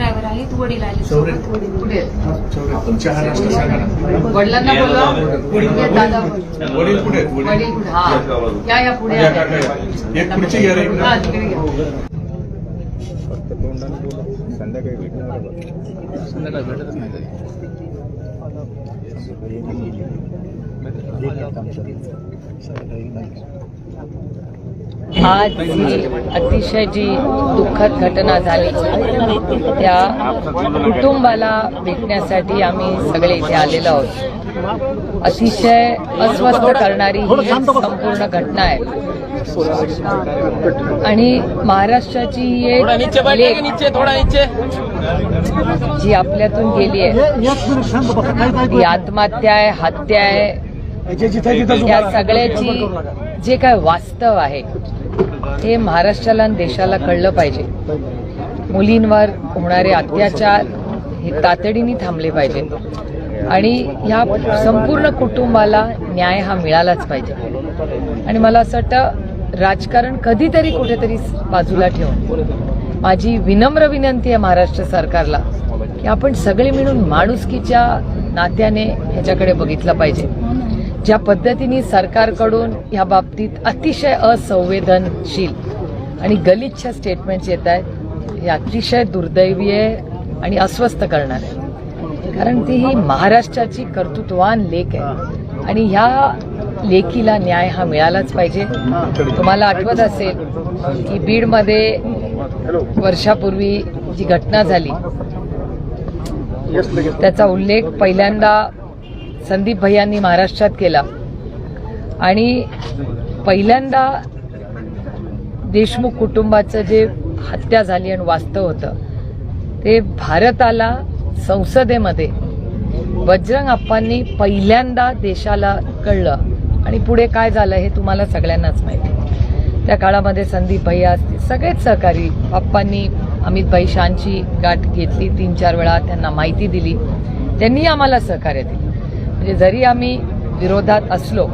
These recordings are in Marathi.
ड्रायव्हर ड्रायव्हर आहेत वडील आले चौरे. पुढे आहेत. आपण चहा नाश्ता सांगा ना वडिलांना बोलवा दादा वडील कुठे आहेत? वडील वडील पुढे हा या या पुढे या या. काका या. एक खुर्ची घ्या रे इकडं. हा, तिकडे घ्या. संध्याकाळी भेटणार संध्याकाळी भेटतच नाही कधी. आज ही अतिशय जी दुःखद घटना झाली त्या कुटुंबाला भेटण्यासाठी आम्ही सगळे इथे आलेलो आहोत. अतिशय अस्वस्थ करणारी ही संपूर्ण घटना आहे. आणि महाराष्ट्राची ही एक जी आपल्यातून गेली आहे. ही आत्महत्या आहे हत्या आहे या सगळ्याची जे काय वास्तव आहे हे महाराष्ट्राला आणि देशाला कळलं पाहिजे. मुलींवर होणारे अत्याचार हे तातडीने थांबले पाहिजे. आणि ह्या संपूर्ण कुटुंबाला न्याय हा मिळालाच पाहिजे. आणि मला असं वाटतं राजकारण कधीतरी कुठेतरी बाजूला ठेवून माझी विनम्र विनंती आहे महाराष्ट्र सरकारला की आपण सगळे मिळून माणुसकीच्या नात्याने ह्याच्याकडे बघितलं पाहिजे. ज्या पद्धतीने सरकारकडून या बाबतीत अतिशय असंवेदनशील आणि गलिच्छ स्टेटमेंट्स येत आहेत हे अतिशय दुर्दैवी आहे आणि अस्वस्थ करणार. आहे कारण ती ही महाराष्ट्राची कर्तृत्वान लेख आहे आणि ह्या लेखीला न्याय हा मिळालाच पाहिजे. तुम्हाला आठवत असेल की बीडमध्ये वर्षापूर्वी जी घटना झाली त्याचा उल्लेख पहिल्यांदा संदीप भैयांनी महाराष्ट्रात केला. आणि पहिल्यांदा देशमुख कुटुंबाचं जे हत्या झाली आणि वास्तव होतं ते भारताला संसदेमध्ये बजरंग आप्पांनी पहिल्यांदा देशाला कळलं. आणि पुढे काय झालं हे तुम्हाला सगळ्यांनाच माहिती त्या काळामध्ये संदीप भैया असतील सगळेच सहकारी आप्पांनी अमित भाई शांची गाठ घेतली तीन चार वेळा त्यांना माहिती दिली. त्यांनी आम्हाला सहकार्य दिलं. म्हणजे जरी आम्ही विरोधात असलो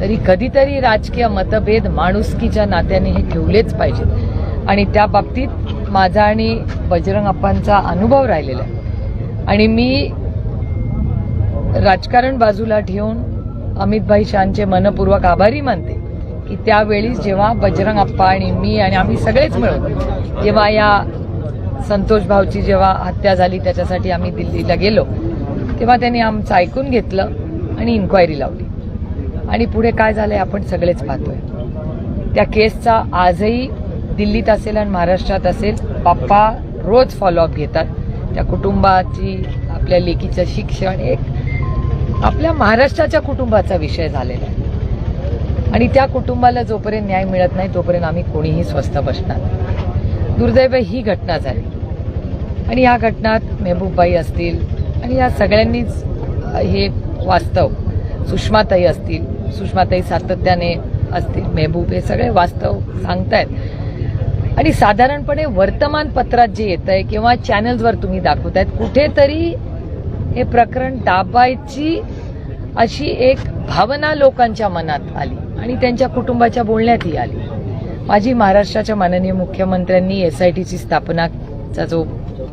तरी कधीतरी राजकीय मतभेद माणुसकीच्या नात्याने हे ठेवलेच पाहिजेत. आणि त्या बाबतीत माझा आणि बजरंग अप्पांचा अनुभव राहिलेला आहे. आणि मी राजकारण बाजूला ठेवून अमितभाई शांचे मनपूर्वक आभारी मानते की त्यावेळी जेव्हा बजरंग अप्पा आणि मी आणि आम्ही सगळेच मिळून जेव्हा या संतोष भाऊची जेव्हा हत्या झाली त्याच्यासाठी आम्ही दिल्लीला गेलो तेव्हा त्यांनी आमचं ऐकून घेतलं आणि इन्क्वायरी लावली. आणि पुढे काय झालंय आपण सगळेच पाहतोय. त्या केसचा आजही दिल्लीत असेल आणि महाराष्ट्रात असेल बाप्पा रोज फॉलोअप घेतात. त्या कुटुंबाची आपल्या लेकीचं शिक्षण एक आपल्या महाराष्ट्राच्या कुटुंबाचा विषय झालेला आहे. आणि त्या कुटुंबाला जोपर्यंत न्याय मिळत नाही तोपर्यंत आम्ही कोणीही स्वस्थ बसणार दुर्दैव ही घटना झाली. आणि या घटनात मेहबूबबाई असतील आणि या सगळ्यांनीच हे वास्तव सुषमाताई असतील सुषमाताई सातत्याने असतील मेहबूब हे सगळे वास्तव सांगतायत. आणि साधारणपणे वर्तमानपत्रात जे येत आहे किंवा चॅनल्सवर तुम्ही दाखवतायत कुठेतरी हे प्रकरण दाबायची अशी एक भावना लोकांच्या मनात आली आणि त्यांच्या कुटुंबाच्या बोलण्यातही आली. माझी महाराष्ट्राच्या माननीय मुख्यमंत्र्यांनी एस आय टीची स्थापनाचा जो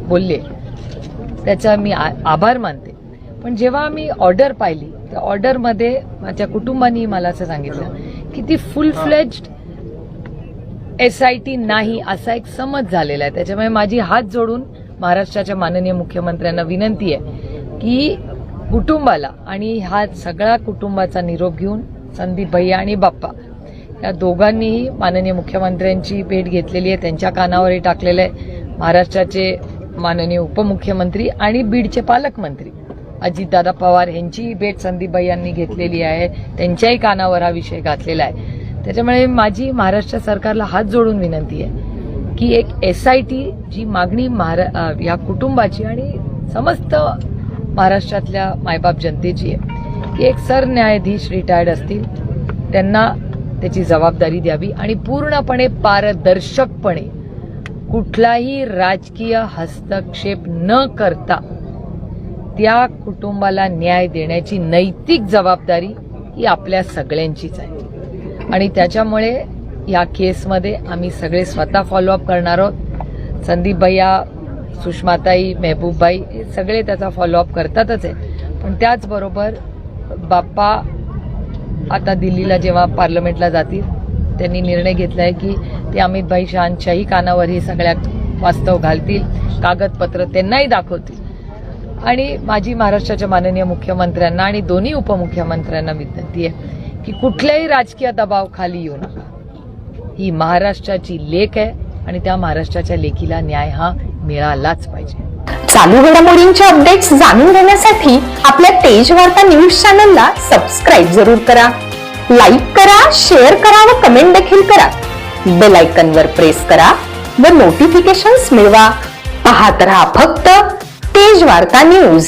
बोलले त्याचा मी आ- आभार मानते. पण जेव्हा मी ऑर्डर पाहिली त्या ऑर्डरमध्ये माझ्या कुटुंबानी मला असं सांगितलं की ती full fledged S I T नाही असा एक समज झालेला आहे. त्याच्यामुळे माझी हात जोडून महाराष्ट्राच्या माननीय मुख्यमंत्र्यांना विनंती आहे की कुटुंबाला आणि हा सगळा कुटुंबाचा निरोप घेऊन संदीप भैया आणि बाप्पा या दोघांनीही माननीय मुख्यमंत्र्यांची भेट घेतलेली आहे. त्यांच्या कानावरही टाकलेलं आहे. महाराष्ट्राचे माननीय उपमुख्यमंत्री आणि बीडचे पालकमंत्री. अजितदादा पवार यांचीही भेट संदीपबाई यांनी घेतलेली आहे. त्यांच्याही कानावर हा विषय घातलेला आहे. त्याच्यामुळे माझी महाराष्ट्र सरकारला हात जोडून विनंती आहे की एक एस आय टी जी मागणी महारा या कुटुंबाची आणि समस्त महाराष्ट्रातल्या मायबाप जनतेची आहे की एक सरन्यायाधीश रिटायर्ड असतील. त्यांना त्याची जबाबदारी द्यावी आणि पूर्णपणे पारदर्शकपणे कुठलाही राजकीय हस्तक्षेप न करता त्या कुटुंबाला न्याय देण्याची नैतिक जबाबदारी ही आपल्या सगळ्यांचीच आहे. आणि त्याच्यामुळे या केसमध्ये आम्ही सगळे स्वतः फॉलोअप करणार आहोत. संदीप भैया सुषमाताई मेहबूबबाई हे सगळे त्याचा फॉलोअप करतातच आहे पण त्याचबरोबर बाप्पा आता दिल्लीला जेव्हा पार्लमेंटला जातील त्यांनी निर्णय घेतला आहे की ते अमित भाई शहांच्याही कानावर हे सगळ्या वास्तव घालतील कागदपत्र त्यांनाही दाखवतील. आणि माझी महाराष्ट्राच्या माननीय मुख्यमंत्र्यांना आणि दोन्ही उपमुख्यमंत्र्यांना विनंती आहे की कुठल्याही राजकीय दबाव खाली येऊ नका. ही महाराष्ट्राची लेख आहे आणि त्या महाराष्ट्राच्या लेखीला न्याय हा मिळालाच पाहिजे. चालू घडामोडींच्या अपडेट्स जाणून घेण्यासाठी आपल्या तेज वार्ता न्यूज चॅनलला सबस्क्राईब जरूर करा. लाईक करा शेअर करा व कमेंट देखील करा. बेल आयकन वर प्रेस करा व नोटिफिकेशन्स मिळवा. पाहत राहा फक्त तेज वार्ता न्यूज